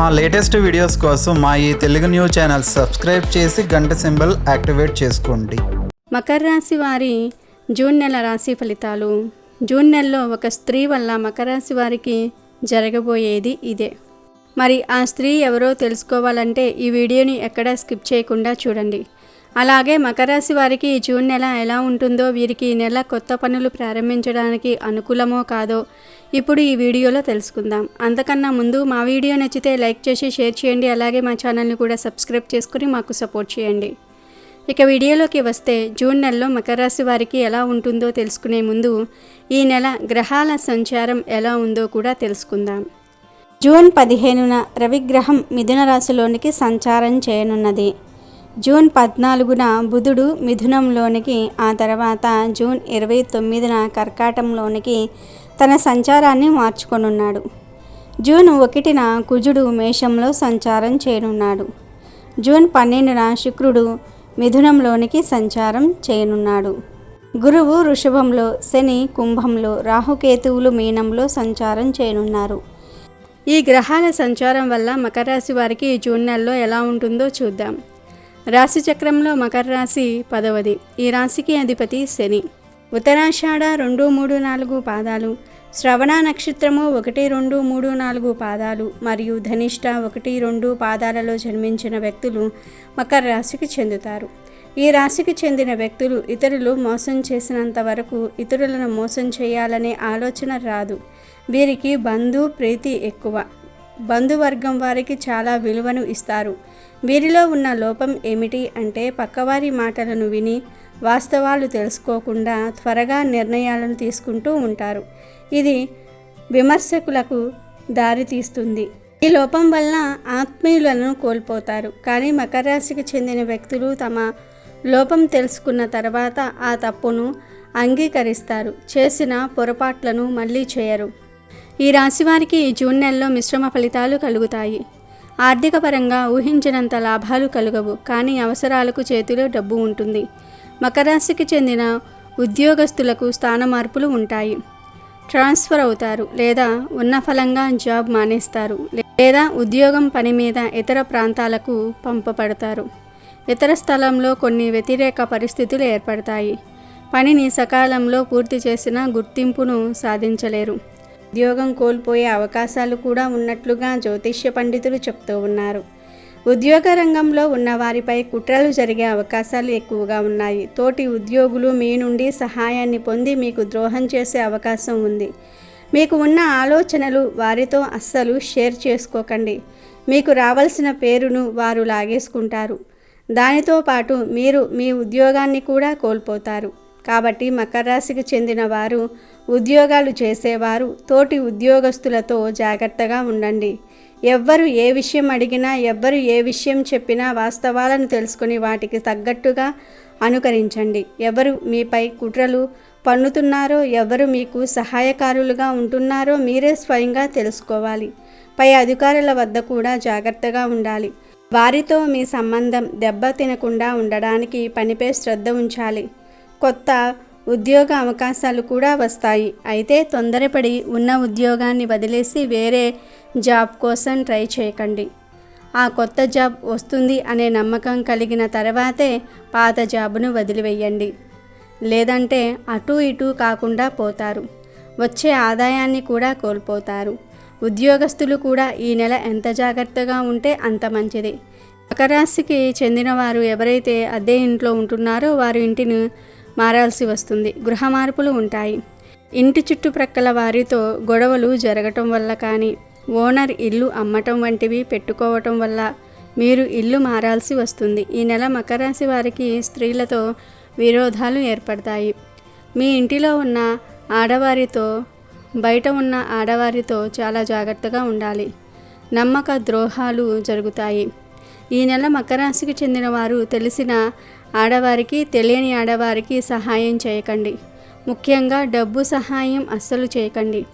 మా latest videos కోసం మా ఈ తెలుగు న్యూస్ ఛానల్ సబ్స్క్రైబ్ చేసి గంట సింబల్ యాక్టివేట్ చేసుకోండి. మకర రాశి వారి జూన్ నెల రాశి ఫలితాలు. జూన్ నెలలో ఒక స్త్రీ వల్ల మకర రాశి వారికి జరగబోయేది ఇదే. మరి ఆ స్త్రీ ఎవరో తెలుసుకోవాలంటే ఈ వీడియోని ఎక్కడా స్కిప్ చేయకుండా చూడండి. అలాగే మకరాశి వారికి ఈ జూన్ నెల ఎలా ఉంటుందో వీరికి ఈ నెల కొత్త పనులు ప్రారంభించడానికి అనుకూలమో కాదో ఇప్పుడు ఈ వీడియోలో తెలుసుకుందాం. అంతకన్నా ముందు మా వీడియో నచ్చితే లైక్ చేసి షేర్ చేయండి. అలాగే మా ఛానల్ని కూడా సబ్స్క్రైబ్ చేసుకుని మాకు సపోర్ట్ చేయండి. ఇక వీడియోలోకి వస్తే జూన్ నెలలో మకరాశి వారికి ఎలా ఉంటుందో తెలుసుకునే ముందు ఈ నెల గ్రహాల సంచారం ఎలా ఉందో కూడా తెలుసుకుందాం. జూన్ పదిహేనున రవిగ్రహం మిథున రాశిలోనికి సంచారం చేయనున్నది. జూన్ పద్నాలుగున బుధుడు మిథునంలోనికి ఆ తర్వాత జూన్ ఇరవై తొమ్మిదిన కర్కాటంలోనికి తన సంచారాన్ని మార్చుకొనున్నాడు. జూన్ ఒకటిన కుజుడు మేషంలో సంచారం చేయనున్నాడు. జూన్ పన్నెండున శుక్రుడు మిథునంలోనికి సంచారం చేయనున్నాడు. గురువు వృషభంలో శని కుంభంలో రాహుకేతువులు మీనంలో సంచారం చేయనున్నారు. ఈ గ్రహాల సంచారం వల్ల మకర రాశి వారికి జూన్ నెలలో ఎలా ఉంటుందో చూద్దాం. రాశి చక్రంలో మకర రాశి పదవది. ఈ రాశికి అధిపతి శని. ఉత్తరాషాఢ రెండు మూడు నాలుగు పాదాలు. శ్రవణ నక్షత్రము ఒకటి రెండు మూడు నాలుగు పాదాలు. మరియు ధనిష్ట ఒకటి రెండు పాదాలలో జన్మించిన వ్యక్తులు మకర రాశికి చెందుతారు. ఈ రాశికి చెందిన వ్యక్తులు ఇతరులు మోసం చేసినంత వరకు ఇతరులను మోసం చేయాలనే ఆలోచన రాదు. వీరికి బంధు ప్రీతి ఎక్కువ. బంధువర్గం వారికి చాలా విలువను ఇస్తారు. వీరిలో ఉన్న లోపం ఏమిటి అంటే పక్కవారి మాటలను విని వాస్తవాలు తెలుసుకోకుండా త్వరగా నిర్ణయాలను తీసుకుంటూ ఉంటారు. ఇది విమర్శకులకు దారితీస్తుంది ఈ లోపం వల్ల ఆత్మీయులను కోల్పోతారు. కానీ మకర రాశికి చెందిన వ్యక్తులు తమ లోపం తెలుసుకున్న తర్వాత ఆ తప్పును అంగీకరిస్తారు. చేసిన పొరపాట్లను మళ్ళీ చేయరు. ఈ రాశి వారికి ఈ జూన్ నెలలో మిశ్రమ ఫలితాలు కలుగుతాయి. ఆర్థిక పరంగా ఊహించినంత లాభాలు కలుగవు కానీ అవసరాలకు చేతిలో డబ్బు ఉంటుంది. మకరాశికి చెందిన ఉద్యోగస్తులకు స్థాన మార్పులు ఉంటాయి. ట్రాన్స్ఫర్ అవుతారు లేదా ఉన్న ఫలంగా జాబ్ మానేస్తారు లేదా ఉద్యోగం పని మీద ఇతర ప్రాంతాలకు పంపబడతారు. ఇతర స్థలంలో కొన్ని వ్యతిరేక పరిస్థితులు ఏర్పడతాయి. పనిని సకాలంలో పూర్తి చేసిన గుర్తింపును సాధించలేరు. ఉద్యోగం కోల్పోయే అవకాశాలు కూడా ఉన్నట్లుగా జ్యోతిష్య పండితులు చెప్తూ ఉన్నారు. ఉద్యోగ రంగంలో ఉన్న వారిపై కుట్రలు జరిగే అవకాశాలు ఎక్కువగా ఉన్నాయి. తోటి ఉద్యోగులు మీ నుండి సహాయాన్ని పొంది మీకు ద్రోహం చేసే అవకాశం ఉంది. మీకు ఉన్న ఆలోచనలు వారితో అస్సలు షేర్ చేసుకోకండి. మీకు రావాల్సిన పేరును వారు లాగేసుకుంటారు. దానితో పాటు మీరు మీ ఉద్యోగాన్ని కూడా కోల్పోతారు. కాబట్టి మకర రాశికి చెందిన వారు ఉద్యోగాలు చేసేవారు తోటి ఉద్యోగస్తులతో జాగ్రత్తగా ఉండండి. ఎవ్వరు ఏ విషయం అడిగినా ఎవ్వరు ఏ విషయం చెప్పినా వాస్తవాలను తెలుసుకుని వాటికి తగ్గట్టుగా అనుకరించండి. ఎవరు మీపై కుట్రలు పన్నుతున్నారో ఎవరు మీకు సహాయకారులుగా ఉంటున్నారో మీరే స్వయంగా తెలుసుకోవాలి. పై అధికారుల వద్ద కూడా జాగ్రత్తగా ఉండాలి. వారితో మీ సంబంధం దెబ్బ తినకుండా ఉండడానికి పనిపై శ్రద్ధ ఉంచాలి. కొత్త ఉద్యోగ అవకాశాలు కూడా వస్తాయి. అయితే తొందరపడి ఉన్న ఉద్యోగాన్ని వదిలేసి వేరే జాబ్ కోసం ట్రై చేయకండి. ఆ కొత్త జాబ్ వస్తుంది అనే నమ్మకం కలిగిన తర్వాతే పాత జాబును వదిలివేయండి. లేదంటే అటు ఇటు కాకుండా పోతారు. వచ్చే ఆదాయాన్ని కూడా కోల్పోతారు. ఉద్యోగస్తులు కూడా ఈ నెల ఎంత జాగ్రత్తగా ఉంటే అంత మంచిది. మకరాశికి చెందినవారు చెందిన వారు ఎవరైతే అదే ఇంట్లో ఉంటున్నారో వారు ఇంటిని మారాల్సి వస్తుంది. గృహ మార్పులు ఉంటాయి. ఇంటి చుట్టుప్రక్కల వారితో గొడవలు జరగటం వల్ల కానీ ఓనర్ ఇల్లు అమ్మటం వంటివి పెట్టుకోవటం వల్ల మీరు ఇల్లు మారాల్సి వస్తుంది. ఈ నెల మకర రాశి వారికి స్త్రీలతో విరోధాలు ఏర్పడతాయి. మీ ఇంటిలో ఉన్న ఆడవారితో బయట ఉన్న ఆడవారితో చాలా జాగ్రత్తగా ఉండాలి. నమ్మక ద్రోహాలు జరుగుతాయి. ఈ నెల మకర రాశికి చెందిన వారు తెలిసిన ఆడవారికి తెలియని ఆడవారికి సహాయం చేయకండి. ముఖ్యంగా డబ్బు సహాయం అస్సలు చేయకండి.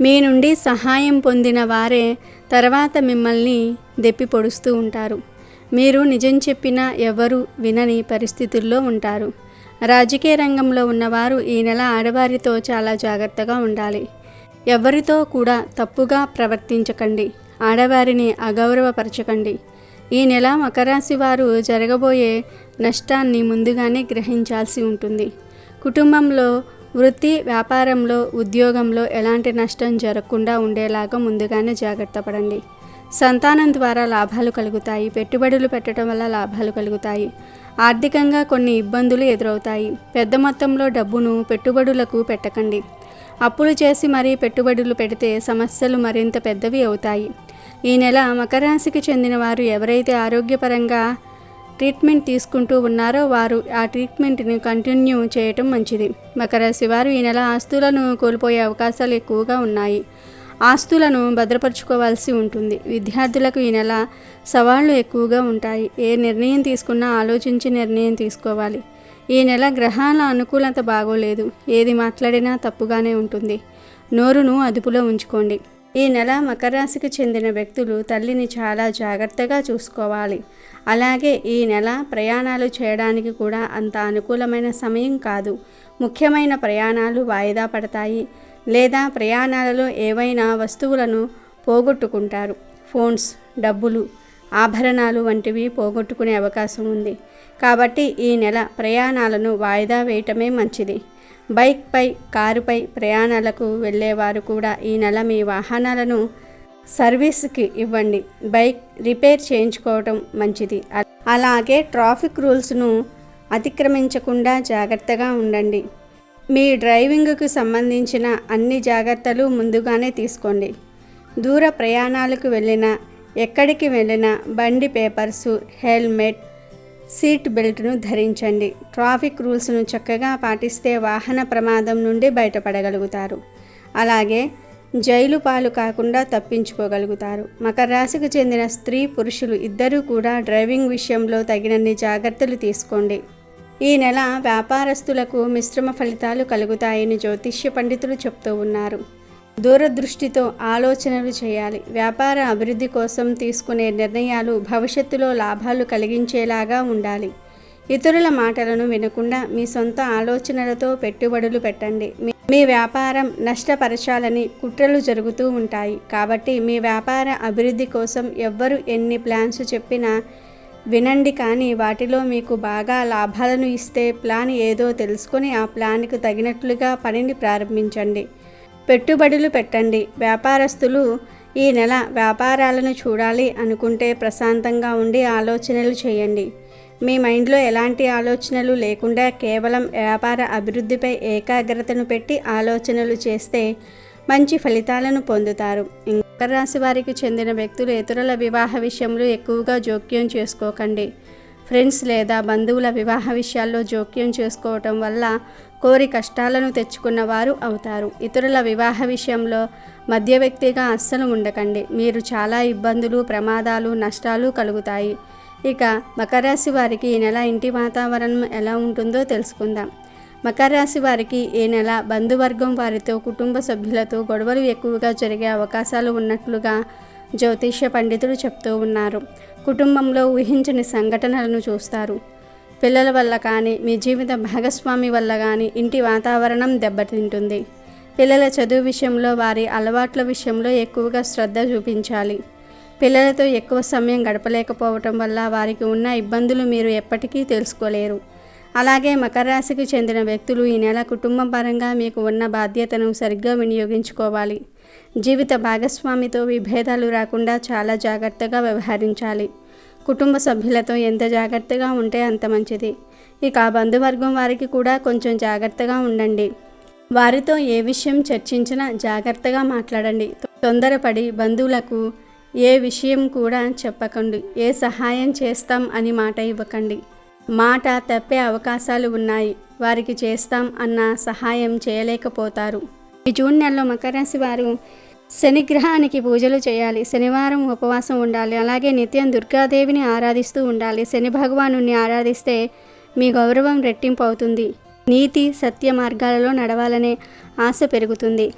మీ నుండి సహాయం పొందిన వారే తర్వాత మిమ్మల్ని దెప్పి పొడుస్తూ ఉంటారు. మీరు నిజం చెప్పినా ఎవరు వినని పరిస్థితుల్లో ఉంటారు. రాజకీయ రంగంలో ఉన్నవారు ఈ నెల ఆడవారితో చాలా జాగ్రత్తగా ఉండాలి. ఎవరితో కూడా తప్పుగా ప్రవర్తించకండి. ఆడవారిని అగౌరవపరచకండి. ఈ నెల మకరాశి వారు జరగబోయే నష్టాన్ని ముందుగానే గ్రహించాల్సి ఉంటుంది. కుటుంబంలో వృత్తి వ్యాపారంలో ఉద్యోగంలో ఎలాంటి నష్టం జరగకుండా ఉండేలాగా ముందుగానే జాగ్రత్త పడండి. సంతానం ద్వారా లాభాలు కలుగుతాయి. పెట్టుబడులు పెట్టడం వల్ల లాభాలు కలుగుతాయి. ఆర్థికంగా కొన్ని ఇబ్బందులు ఎదురవుతాయి. పెద్ద మొత్తంలో డబ్బును పెట్టుబడులకు పెట్టకండి. అప్పులు చేసి మరీ పెట్టుబడులు పెడితే సమస్యలు మరింత పెద్దవి అవుతాయి. ఈ నెల మకరాశికి చెందిన వారు ఎవరైతే ఆరోగ్యపరంగా ట్రీట్మెంట్ తీసుకుంటూ ఉన్నారో వారు ఆ ట్రీట్మెంట్ని కంటిన్యూ చేయటం మంచిది. మకరాశి వారు ఈ నెల ఆస్తులను కోల్పోయే అవకాశాలు ఎక్కువగా ఉన్నాయి. ఆస్తులను భద్రపరుచుకోవాల్సి ఉంటుంది. విద్యార్థులకు ఈ నెల సవాళ్ళు ఎక్కువగా ఉంటాయి. ఏ నిర్ణయం తీసుకున్నా ఆలోచించి నిర్ణయం తీసుకోవాలి. ఈ నెల గ్రహాల అనుకూలత బాగోలేదు. ఏది మాట్లాడినా తప్పుగానే ఉంటుంది. నోరును అదుపులో ఉంచుకోండి. ఈ నెల మకర రాశికి చెందిన వ్యక్తులు తల్లిని చాలా జాగ్రత్తగా చూసుకోవాలి. అలాగే ఈ నెల ప్రయాణాలు చేయడానికి కూడా అంత అనుకూలమైన సమయం కాదు. ముఖ్యమైన ప్రయాణాలు వాయిదా పడతాయి. లేదా ప్రయాణాలలో ఏవైనా వస్తువులను పోగొట్టుకుంటారు. ఫోన్స్ డబ్బులు ఆభరణాలు వంటివి పోగొట్టుకునే అవకాశం ఉంది. కాబట్టి ఈ నెల ప్రయాణాలను వాయిదా వేయటమే మంచిది. బైక్పై కారుపై ప్రయాణాలకు వెళ్ళేవారు కూడా ఈ నెల మీ వాహనాలను సర్వీస్కి ఇవ్వండి. బైక్ రిపేర్ చేయించుకోవటం మంచిది. అలాగే ట్రాఫిక్ రూల్స్ను అతిక్రమించకుండా జాగ్రత్తగా ఉండండి. మీ డ్రైవింగ్కు సంబంధించిన అన్ని జాగ్రత్తలు ముందుగానే తీసుకోండి. దూర ప్రయాణాలకు వెళ్ళినా ఎక్కడికి వెళ్ళినా బండి పేపర్సు హెల్మెట్ సీట్ బెల్ట్ను ధరించండి. ట్రాఫిక్ రూల్స్ను చక్కగా పాటిస్తే వాహన ప్రమాదం నుండి బయటపడగలుగుతారు. అలాగే జైలు పాలు కాకుండా తప్పించుకోగలుగుతారు. మకర రాశికి చెందిన స్త్రీ పురుషులు ఇద్దరూ కూడా డ్రైవింగ్ విషయంలో తగినన్ని జాగ్రత్తలు తీసుకోండి. ఈ నెల వ్యాపారస్తులకు మిశ్రమ ఫలితాలు కలుగుతాయని జ్యోతిష్య పండితులు చెప్తూ ఉన్నారు. దూరదృష్టితో ఆలోచనలు చేయాలి. వ్యాపార అభివృద్ధి కోసం తీసుకునే నిర్ణయాలు భవిష్యత్తులో లాభాలు కలిగించేలాగా ఉండాలి. ఇతరుల మాటలను వినకుండా మీ సొంత ఆలోచనలతో పెట్టుబడులు పెట్టండి. మీ- వ్యాపారం నష్టపరచాలని కుట్రలు జరుగుతూ ఉంటాయి. కాబట్టి మీ వ్యాపార అభివృద్ధి కోసం ఎవ్వరు ఎన్ని ప్లాన్స్ చెప్పినా వినండి. కానీ వాటిలో మీకు బాగా లాభాలను ఇస్తే ప్లాన్ ఏదో తెలుసుకొని ఆ ప్లాన్కు తగినట్లుగా పనిని ప్రారంభించండి. పెట్టుబడులు పెట్టండి. వ్యాపారస్తులు ఈ నెల వ్యాపారాలను చూడాలి అనుకుంటే ప్రశాంతంగా ఉండి ఆలోచనలు చేయండి. మీ మైండ్లో ఎలాంటి ఆలోచనలు లేకుండా కేవలం వ్యాపార అభివృద్ధిపై ఏకాగ్రతను పెట్టి ఆలోచనలు చేస్తే మంచి ఫలితాలను పొందుతారు. మకర రాశి వారికి చెందిన వ్యక్తులు ఇతరుల వివాహ విషయంలో ఎక్కువగా జోక్యం చేసుకోకండి. ఫ్రెండ్స్ లేదా బంధువుల వివాహ విషయాల్లో జోక్యం చేసుకోవటం వల్ల కోరి కష్టాలను తెచ్చుకున్న వారు అవుతారు. ఇతరుల వివాహ విషయంలో మధ్య వ్యక్తిగా అస్సలు ఉండకండి. మీరు చాలా ఇబ్బందులు ప్రమాదాలు నష్టాలు కలుగుతాయి. ఇక మకర రాశి వారికి ఈ నెల ఇంటి వాతావరణం ఎలా ఉంటుందో తెలుసుకుందాం. మకర రాశి వారికి ఈ నెల బంధువర్గం వారితో కుటుంబ సభ్యులతో గొడవలు ఎక్కువగా జరిగే అవకాశాలు ఉన్నట్లుగా జ్యోతిష్య పండితులు చెప్తూ ఉన్నారు. కుటుంబంలో ఊహించని సంఘటనలను చూస్తారు. పిల్లల వల్ల కానీ మీ జీవిత భాగస్వామి వల్ల కానీ ఇంటి వాతావరణం దెబ్బతింటుంది. పిల్లల చదువు విషయంలో వారి అలవాట్ల విషయంలో ఎక్కువగా శ్రద్ధ చూపించాలి. పిల్లలతో ఎక్కువ సమయం గడపలేకపోవటం వల్ల వారికి ఉన్న ఇబ్బందులు మీరు ఎప్పటికీ తెలుసుకోలేరు. అలాగే మకర రాశికి చెందిన వ్యక్తులు ఈ నెల కుటుంబ పరంగా మీకు ఉన్న బాధ్యతను సరిగ్గా వినియోగించుకోవాలి. జీవిత భాగస్వామితో విభేదాలు రాకుండా చాలా జాగ్రత్తగా వ్యవహరించాలి. కుటుంబ సభ్యులతో ఎంత జాగ్రత్తగా ఉంటే అంత మంచిది. ఇక బంధువర్గం వారికి కూడా కొంచెం జాగ్రత్తగా ఉండండి. వారితో ఏ విషయం చర్చించినా జాగ్రత్తగా మాట్లాడండి. తొందరపడి బంధువులకు ఏ విషయం కూడా చెప్పకండి. ఏ సహాయం చేస్తాం అని మాట ఇవ్వకండి. మాట తప్పే అవకాశాలు ఉన్నాయి. వారికి చేస్తాం అన్న సహాయం చేయలేకపోతారు. ఈ జూన్ నెలలో మకర రాశి వారు శనిగ్రహానికి పూజలు చేయాలి. శనివారం ఉపవాసం ఉండాలి. అలాగే నిత్యం దుర్గాదేవిని ఆరాధిస్తూ ఉండాలి. శని భగవాను ఆరాధిస్తే మీ గౌరవం రెట్టింపు అవుతుంది. నీతి సత్య మార్గాలలో నడవాలనే ఆశ పెరుగుతుంది.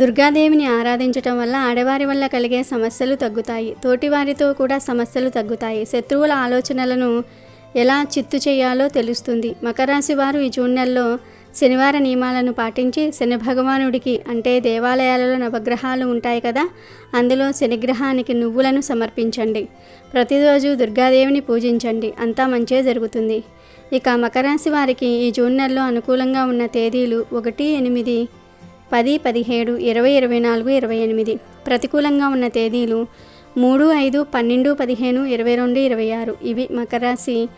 దుర్గాదేవిని ఆరాధించటం వల్ల ఆడవారి వల్ల కలిగే సమస్యలు తగ్గుతాయి. తోటివారితో కూడా సమస్యలు తగ్గుతాయి. శత్రువుల ఆలోచనలను ఎలా చిత్తు చేయాలో తెలుస్తుంది. మకరాశి వారు ఈ జూన్ నెలలో శనివార నియమాలను పాటించి శని భగవానుడికి అంటే దేవాలయాలలో నవగ్రహాలు ఉంటాయి కదా అందులో శనిగ్రహానికి నువ్వులను సమర్పించండి. ప్రతిరోజు దుర్గాదేవిని పూజించండి. అంతా మంచే జరుగుతుంది. ఇక మకరాశి వారికి ఈ జూన్ నెలలో అనుకూలంగా ఉన్న తేదీలు ఒకటి ఎనిమిది పది పదిహేడు ఇరవై ఇరవై నాలుగు ఇరవై ఎనిమిది. ప్రతికూలంగా ఉన్న తేదీలు మూడు ఐదు పన్నెండు పదిహేను ఇరవై రెండు ఇరవై ఆరు. ఇవి మకరాశి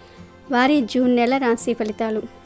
వారి జూన్ నెల రాశి ఫలితాలు.